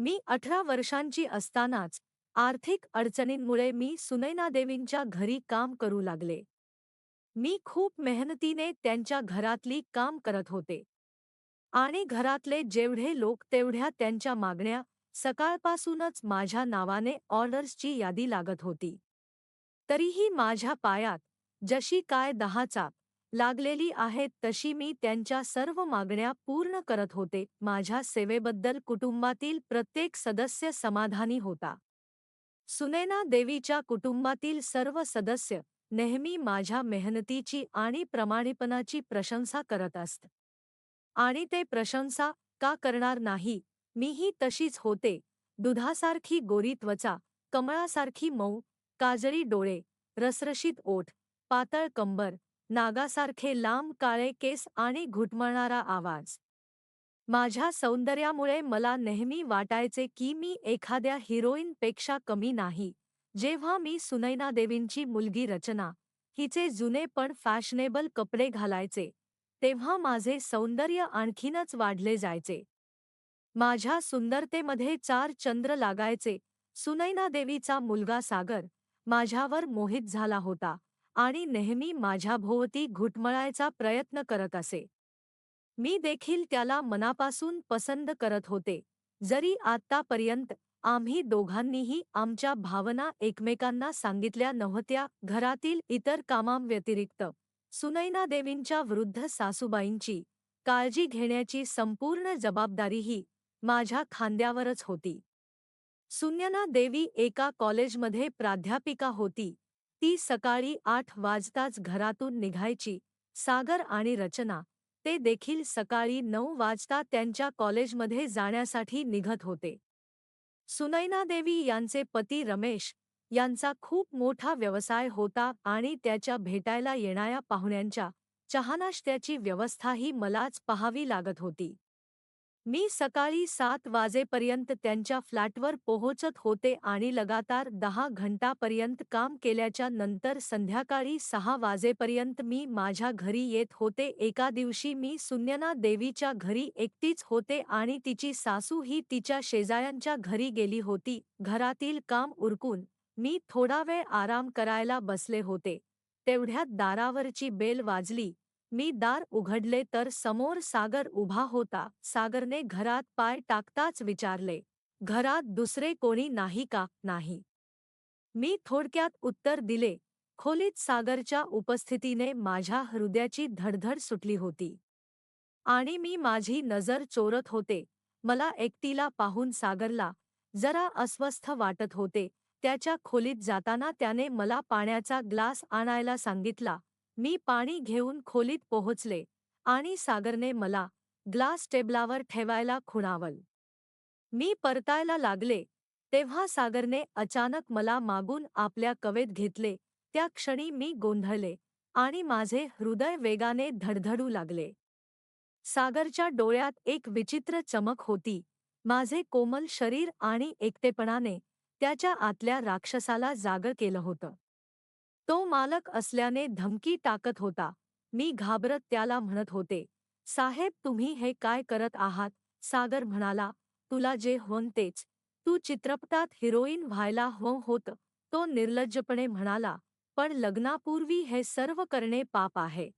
मी अठरा वर्षांची असतानाच आर्थिक अडचणींमुळे मी सुनैनादेवींच्या घरी काम करू लागले. मी खूप मेहनतीने त्यांच्या घरातली काम करत होते. आणि घरातले जेवढे लोक तेवढ्या त्यांच्या मागण्या सकाळपासूनच माझ्या नावाने ऑर्डर्सची यादी लागत होती. तरीही माझ्या पायात जशी काय दहाचा लागलेली आहेत तशी मी त्यांच्या सर्व मागण्या पूर्ण करत होते. माझ्या सेवेबद्दल कुटुंबातील प्रत्येक सदस्य समाधानी होता. सुनैना देवीच्या कुटुंबातील सर्व सदस्य नेहमी माझ्या मेहनतीची आणि प्रमाणेपणाची प्रशंसा करत असत. आणि ते प्रशंसा का करणार नाही मीही तशीच होते. दुधासारखी गोरी त्वचा कमळासारखी मऊ काजळी डोळे रसरशीत ओठ पातळ कंबर नागासारखे लांब काळे केस आणि घुटमळणारा आवाज. माझ्या सौंदर्यामुळे मला नेहमी वाटायचे की मी एखाद्या हिरोईनपेक्षा कमी नाही. जेव्हा मी सुनैना देवींची मुलगी रचना हिचे जुने पण फॅशनेबल कपडे घालायचे तेव्हा माझे सौंदर्य आणखीनच वाढले जायचे. माझ्या सुंदरतेमध्ये चार चंद्र लागायचे. सुनैना देवीचा मुलगा सागर माझ्यावर मोहित झाला होता. आणि नेहमी माझ्याभोवती घुटमळायचा प्रयत्न करत असे. मी देखील त्याला मनापासून पसंत करत होते. जरी आत्तापर्यंत आम्ही दोघांनीही आमच्या भावना एकमेकांना सांगितल्या नव्हत्या घरातील इतर कामांव्यतिरिक्त सुनैना देवींच्या वृद्ध सासूबाईंची काळजी घेण्याची संपूर्ण जबाबदारीही माझ्या खांद्यावरच होती. सुन्यना देवी एका कॉलेजमध्ये प्राध्यापिका होती. ती सकाळी आठ वाजताच घरातून निघायची. सागर आणि रचना ते देखील सकाळी नऊ वाजता त्यांच्या कॉलेजमध्ये जाण्यासाठी निघत होते. सुनैना देवी यांचे पती रमेश यांचा खूप मोठा व्यवसाय होता आणि त्याच्या भेटायला येणाऱ्या पाहुण्यांच्या चहानाश्त्याची व्यवस्थाही मलाच पहावी लागत होती. मी सकाळी सात वाजेपर्यंत त्यांच्या फ्लॅटवर पोहोचत होते आणि लगातार दहा घंटापर्यंत काम केल्याच्यानंतर संध्याकाळी सहा वाजेपर्यंत मी माझ्या घरी येत होते. एका दिवशी मी सुन्यना देवीच्या घरी एकटीच होते आणि तिची सासू ही तिच्या शेजाऱ्यांच्या घरी गेली होती. घरातील काम उरकून मी थोडा वेळ आराम करायला बसले होते. तेवढ्यात दारावरची बेल वाजली. मी दार उघडले तर समोर सागर उभा होता. सागरने घरात पाय टाकताच विचारले घरात दुसरे कोणी नाही का? नाही. मी थोडक्यात उत्तर दिले खोलीत सागरच्या उपस्थितीने माझ्या हृदयाची धडधड सुटली होती. आणि मी माझी नजर चोरत होते. मला एकटीला पाहून सागरला जरा अस्वस्थ वाटत होते. त्याच्या खोलीत जाताना त्याने मला पाण्याचा ग्लास आणायला सांगितला मी पाणी घेऊन खोलीत पोहोचले आणि सागरने मला ग्लास टेबलावर ठेवायला खुणावल. मी परतायला लागले तेव्हा सागरने अचानक मला मागून आपल्या कवेत घेतले त्या क्षणी मी गोंधळले आणि माझे हृदय वेगाने धडधडू लागले. सागरच्या डोळ्यात एक विचित्र चमक होती माझे कोमल शरीर आणि एकटेपणाने त्याच्या आतल्या राक्षसाला जाग केलं होतं. तो मालक असल्याने धमकी टाकत होता. मी घाबरत त्याला म्हणत होते साहेब तुम्ही हे काय करत आहात? सागर म्हणाला तुला जे होन तेच तू चित्रपटात हिरोईन व्हायला हो होत. तो निर्लज्जपणे म्हणाला पण लग्नापूर्वी हे सर्व करणे पाप आहे.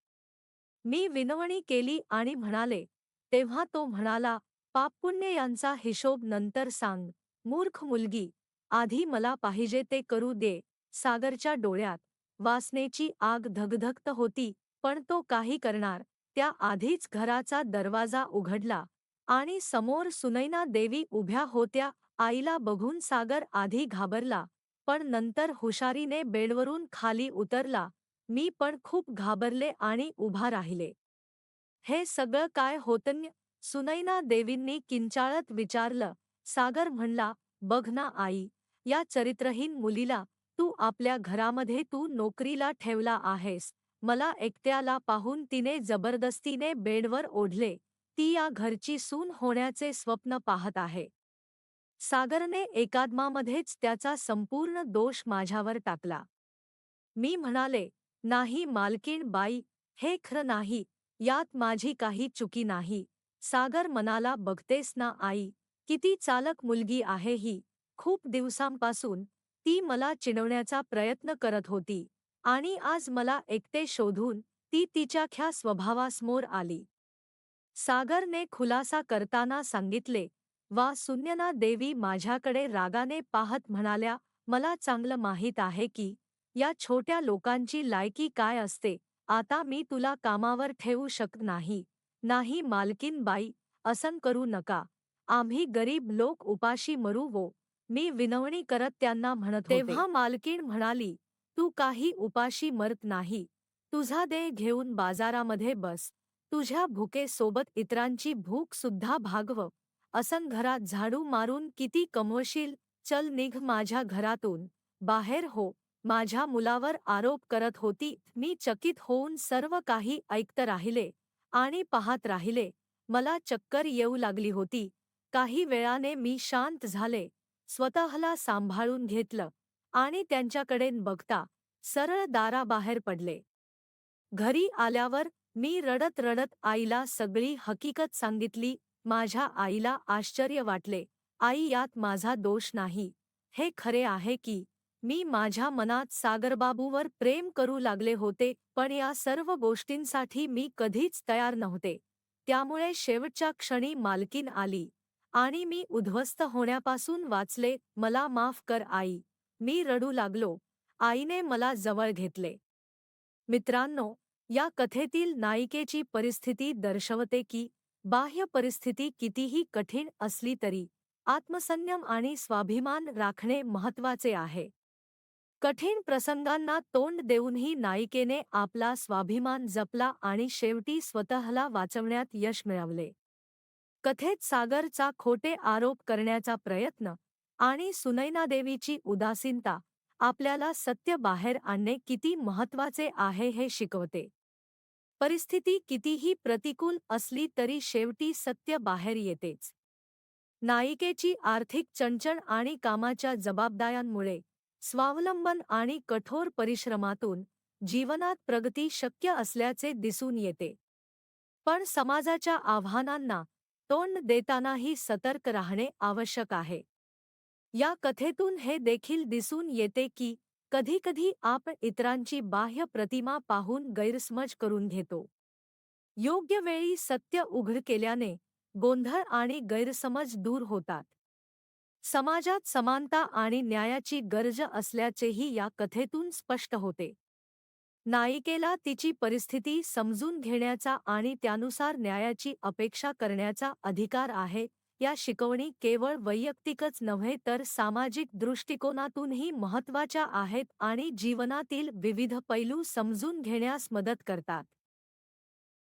मी विनवणी केली आणि म्हणाले तेव्हा तो म्हणाला पापपुण्य यांचा हिशोब नंतर सांग. मूर्ख मुलगी आधी मला पाहिजे ते करू दे. सागरच्या डोळ्यात वासनेची आग धगधगत होती पण तो काही करणार. त्या आधीच घराचा दरवाजा उघडला आणि समोर सुनैना देवी उभ्या होत्या आईला बघून सागर आधी घाबरला पण नंतर हुशारीने बेडवरून खाली उतरला. मी पण खूप घाबरले आणि उभा राहिले. हे सगळं काय होतन्य? सुनैना देवींनी किंचाळत विचारलं. सागर म्हणला बघ ना आई या चरित्रहीन मुलीला तू आपल्या घरामध्ये तू नोकरीला ठेवला आहेस. मला एकट्याला पाहून तिने जबरदस्तीने बेडवर ओढले. ती या घरची सून होण्याचे स्वप्न पाहत आहे. सागरने एकादमामध्येच त्याचा संपूर्ण दोष माझ्यावर टाकला. मी म्हणाले नाही मालकीण बाई हे खरं नाही. यात माझी काही चुकी नाही. सागर मनाला बघतेस ना आई किती चालक मुलगी आहे ही. खूप दिवसांपासून ती मला चिडवण्याचा प्रयत्न करत होती आणि आज मला एकटे शोधून ती तिच्याख्या स्वभावासमोर आली. सागरने खुलासा करताना सांगितले वा सुन्यना देवी माझ्याकडे रागाने पाहत म्हणाल्या मला चांगलं माहीत आहे की या छोट्या लोकांची लायकी काय असते आता मी तुला कामावर ठेवू शकत नाही नाही मालकीन बाई असं करू नका आम्ही गरीब लोक उपाशी मरू वो मी विनवणी करत त्यांना म्हणत तेव्हा मालकीण म्हणाली तू काही उपाशी मरत नाही. तुझा देह घेऊन बाजारामध्ये बस. तुझ्या भुकेसोबत इतरांची भूक सुद्धा भागव. असं घरात झाडू मारून किती कमवशील? चल निघ माझ्या घरातून. बाहेर हो. माझ्या मुलावर आरोप करत होती. मी चकित होऊन सर्व काही ऐकत राहिले आणि पाहत राहिले. मला चक्कर येऊ लागली होती. काही वेळाने मी शांत झाले. स्वतःला सांभाळून घेतलं आणि त्यांच्याकडे बघता सरळ दाराबाहेर पडले. घरी आल्यावर मी रडत रडत आईला सगळी हकीकत सांगितली माझ्या आईला आश्चर्य वाटले. आई यात माझा दोष नाही. हे खरे आहे की मी माझ्या मनात सागरबाबूवर प्रेम करू लागले होते पण या सर्व गोष्टींसाठी मी कधीच तयार नव्हते. त्यामुळे शेवटच्या क्षणी मालकीन आली. आणि मी उद्ध्वस्त होण्यापासून वाचले मला माफ कर आई. मी रडू लागलो. आईने मला जवळ घेतले. मित्रांनो या कथेतील नायिकेची परिस्थिती दर्शवते की बाह्य परिस्थिती कितीही कठीण असली तरी आत्मसंयम आणि स्वाभिमान राखणे महत्त्वाचे आहे. कठीण प्रसंगांना तोंड देऊनही नायिकेने आपला स्वाभिमान जपला आणि शेवटी स्वतःला वाचवण्यात यश मिळवले. कथेत सागरचा खोटे आरोप करण्याचा प्रयत्न आणि सुनैनादेवीची उदासीनता आपल्याला सत्य बाहेर आणणे किती महत्त्वाचे आहे हे शिकवते. परिस्थिती कितीही प्रतिकूल असली तरी शेवटी सत्य बाहेर येतेच. नायिकेची आर्थिक चणचण आणि कामाच्या जबाबदाऱ्यांमुळे स्वावलंबन आणि कठोर परिश्रमातून जीवनात प्रगती शक्य असल्याचे दिसून येते. पण समाजाच्या आव्हानांना तोंड देतानाही सतर्क राहणे आवश्यक आहे. या कथेतून हे देखील दिसून येते की कधीकधी आपण इतरांची बाह्य प्रतिमा पाहून गैरसमज करून घेतो. योग्य वेळी सत्य उघड केल्याने गोंधळ आणि गैरसमज दूर होतात. समाजात समानता आणि न्यायाची गरज असल्याचेही या कथेतून स्पष्ट होते. नायिकेला तिची परिस्थिती समजून घेण्याचा आणि त्यानुसार न्यायाची अपेक्षा करण्याचा अधिकार आहे या शिकवणी केवळ वैयक्तिकच नव्हे तर सामाजिक दृष्टिकोनातूनही महत्त्वाच्या आहेत आणि जीवनातील विविध पैलू समजून घेण्यास मदत करतात.